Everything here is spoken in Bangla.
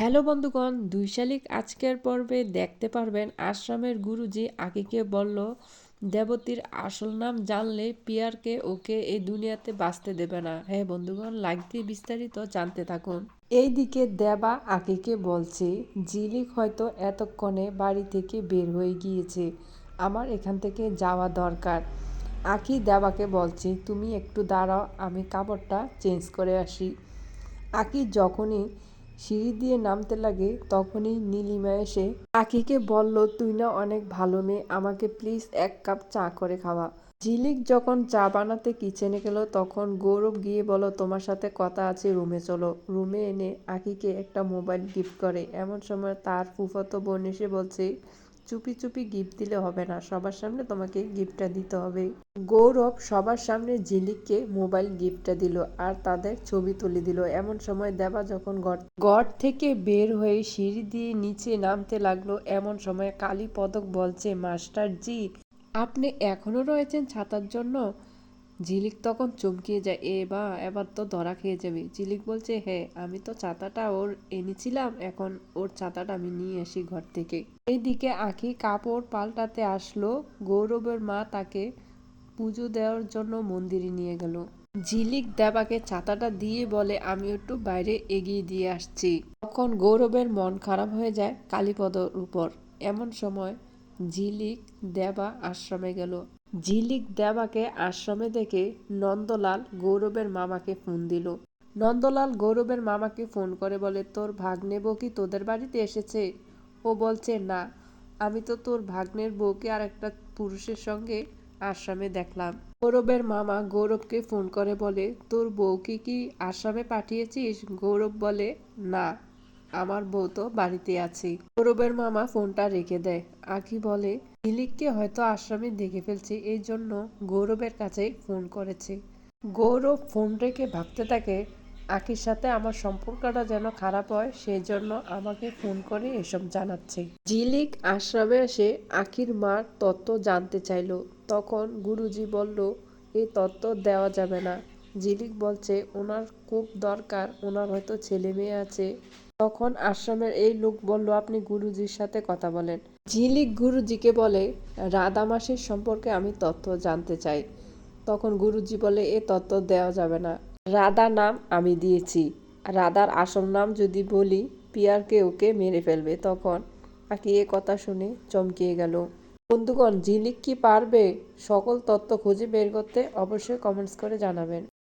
হ্যালো বন্ধুগণ দুই শালিক আজকের পর্বে দেখতে পারবেন আশ্রমের গুরুজি আকিকে বলল, দেবতীর আসল নাম জানলে পিয়ারকে ওকে এই দুনিয়াতে বাঁচতে দেবে না। হ্যাঁ বন্ধুগণ দিয়ে বিস্তারিত জানতে থাকুন। এইদিকে দেবা আকিকে বলছে, জিলিক হয়তো এতক্ষণে বাড়ি থেকে বের হয়ে গিয়েছে। আমার এখান থেকে যাওয়া দরকার। আকি দেবাকে বলছে, তুমি একটু দাঁড়াও, আমি কাপড়টা চেঞ্জ করে আসি। আকি যখনই সিঁড়ি দিয়ে নামতে লাগে, তখনই নীলিমা এসে আকিকে বলল, তুই না অনেক ভালো মেয়ে, আমাকে প্লিজ এক কাপ চা করে খাওয়া। ঝিলিক যখন চা বানাতে কিচেনে গেল, তখন গৌরব গিয়ে বলো তোমার সাথে কথা আছে, রুমে চলো। রুমে এনে আকিকে একটা মোবাইল গিফট করে। এমন সময় তার ফুফাতো বোন এসে বলছে চুপি চুপি গিফট দিলে হবে না। সবার সামনে তোমাকে গিফটটা দিতে হবে। গৌরব সবার সামনে ঝিলিককে মোবাইল গিফটটা দিল আর তাদের ছবি তুলে দিল। এমন সময় দেবা যখন ঘর ঘর থেকে বের হয়ে সিঁড়ি দিয়ে নিচে নামতে লাগল, এমন সময় কালী পদক বলছে মাস্টার জি আপনি এখনও রয়েছেন ছাতার জন্য? ঝিলিক তখন চমকিয়ে যায়, এ বা, এবার তো ধরা খেয়ে যাবে। ঝিলিক বলছে হ্যাঁ আমি তো ছাতাটা ওর এনেছিলাম, এখন ওর ছাতাটা আমি নিয়ে আসি ঘর থেকে। এইদিকে আঁকি কাপড় পাল্টাতে আসলো, গৌরবের মা তাকে পুজো দেওয়ার জন্য মন্দিরে নিয়ে গেল। ঝিলিক দেবাকে ছাতাটা দিয়ে বলে, আমি একটু বাইরে এগিয়ে দিয়ে আসছি। তখন গৌরবের মন খারাপ হয়ে যায় কালীপদর উপর। এমন সময় ঝিলিক দেবা আশ্রমে গেল। ঝিলিক দেবাকে আশ্রমে দেখে নন্দলাল গৌরবের মামাকে ফোন দিল। নন্দলাল গৌরবের মামাকে ফোন করে বলে, তোর ভাগ্নে বউ কি তোদের বাড়িতে এসেছে? ও বলছে, না, আমি তো তোর ভাগ্নের বউকে আর একটা পুরুষের সঙ্গে আশ্রমে দেখলাম। গৌরবের মামা গৌরবকে ফোন করে বলে, তোর বউকে কি আশ্রমে পাঠিয়েছিস? গৌরব বলে, না। আমার বউ তো বাড়িতে আছে। গৌরবের মামা ফোনটা রেখে দেয়। আখি বলে দিলীপকে হয়তো আশ্রমে দেখে ফেলছে, এই জন্য গৌরবের কাছে ফোন করেছে। গৌরব ফোন রেখে ভাবতে থাকে আখির সাথে আমার সম্পর্কটা যেন খারাপ হয়, সেই জন্য আমাকে ফোন করে এসব জানাচ্ছে। ঝিলিক আশ্রমে এসে আখির মার তত্ত্ব জানতে চাইলো। তখন গুরুজি বলল, এই তত্ত্ব দেওয়া যাবে না। ঝিলিক বলছে, ওনার খুব দরকার, ওনার হয়তো ছেলে মেয়ে আছে। তখন আশ্রমের এই লোক বলল, আপনি গুরুজির সাথে কথা বলেন। ঝিলিক গুরুজিকে বলে, রাধা মাসির সম্পর্কে আমি তথ্য জানতে চাই। তখন গুরুজি বলে, এ তত্ত্ব দেওয়া যাবে না। রাধা নাম আমি দিয়েছি। রাধার আসল নাম যদি বলি, পিয়ারকে ওকে মেরে ফেলবে। তখন আকি এ কথা শুনে চমকিয়ে গেল। বন্ধুগণ ঝিলিক কি পারবে? সকল তত্ত্ব খুঁজে বের করতে অবশ্যই কমেন্টস করে জানাবেন।